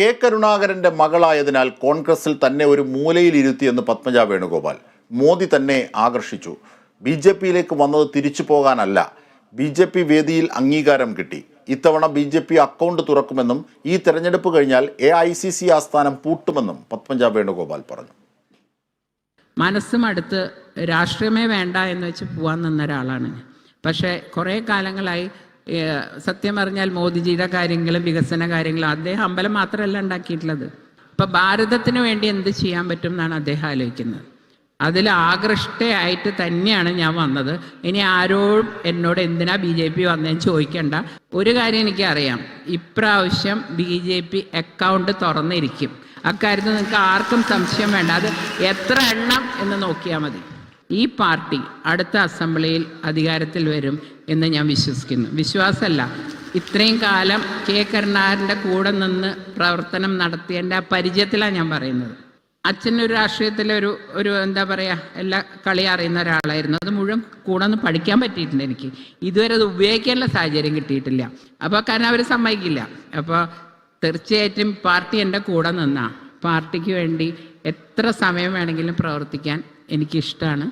K കരുണാകരന്റെ മകളായതിനാൽ കോൺഗ്രസിൽ തന്നെ ഒരു മൂലയിലിരുത്തിയെന്ന് പത്മജ വേണുഗോപാൽ. മോദി തന്നെ ആകർഷിച്ചു. ബി ജെ പിയിലേക്ക് വന്നത് തിരിച്ചു പോകാനല്ല. ബി ജെ പി വേദിയിൽ അംഗീകാരം കിട്ടി. ഇത്തവണ ബി ജെ പി അക്കൗണ്ട് തുറക്കുമെന്നും ഈ തെരഞ്ഞെടുപ്പ് കഴിഞ്ഞാൽ എ ഐ സി സി ആസ്ഥാനം പൂട്ടുമെന്നും പത്മജ വേണുഗോപാൽ പറഞ്ഞു. മനസ്സും അടുത്ത് രാഷ്ട്രീയമേ വേണ്ട എന്ന് വെച്ച് പോകാൻ നിന്ന ഒരാളാണ് പക്ഷേ കുറേ കാലങ്ങളായി സത്യം പറഞ്ഞാൽ മോദിജിയുടെ കാര്യങ്ങളും വികസന കാര്യങ്ങളും അദ്ദേഹം അമ്പലം മാത്രമല്ല ഉണ്ടാക്കിയിട്ടുള്ളത്. ഇപ്പം ഭാരതത്തിന് വേണ്ടി എന്ത് ചെയ്യാൻ പറ്റും എന്നാണ് അദ്ദേഹം ആലോചിക്കുന്നത്. അതിൽ ആകൃഷ്ടയായിട്ട് തന്നെയാണ് ഞാൻ വന്നത്. ഇനി ആരോടും എന്നോട് എന്തിനാ ബി ജെ പി വന്നതെന്ന് ചോദിക്കണ്ട. ഒരു കാര്യം എനിക്കറിയാം. ഇപ്രാവശ്യം ബി ജെ പി അക്കൗണ്ട് തുറന്നിരിക്കും. അക്കാര്യത്തിൽ നിങ്ങൾക്ക് ആർക്കും സംശയം വേണ്ട. അത് എത്ര എണ്ണം എന്ന് നോക്കിയാൽ മതി. ഈ പാർട്ടി അടുത്ത അസംബ്ലിയിൽ അധികാരത്തിൽ വരും എന്ന് ഞാൻ വിശ്വസിക്കുന്നു. വിശ്വാസമല്ല. ഇത്രയും കാലം കെ. കരുണാകരന്റെ കൂടെ നിന്ന് പ്രവർത്തനം നടത്തിയതിന്റെ ആ പരിചയത്തിലാണ് ഞാൻ പറയുന്നത്. അച്ഛനൊരു രാഷ്ട്രീയത്തിലെ ഒരു ഒരു എന്താ പറയുക എല്ലാ കളി അറിയുന്ന ഒരാളായിരുന്നു. അത് മുഴുവൻ കൂടെ ഒന്ന് പഠിക്കാൻ പറ്റിയിട്ടുണ്ട് എനിക്ക്. ഇതുവരെ അത് ഉപയോഗിക്കാനുള്ള സാഹചര്യം കിട്ടിയിട്ടില്ല. അപ്പോൾ കാരണം അവർ സമ്മതിക്കില്ല. അപ്പോൾ തീർച്ചയായിട്ടും പാർട്ടി എന്റെ കൂടെ നിന്നാ. പാർട്ടിക്ക് വേണ്ടി എത്ര സമയം വേണമെങ്കിലും പ്രവർത്തിക്കാൻ എനിക്കിഷ്ടമാണ്.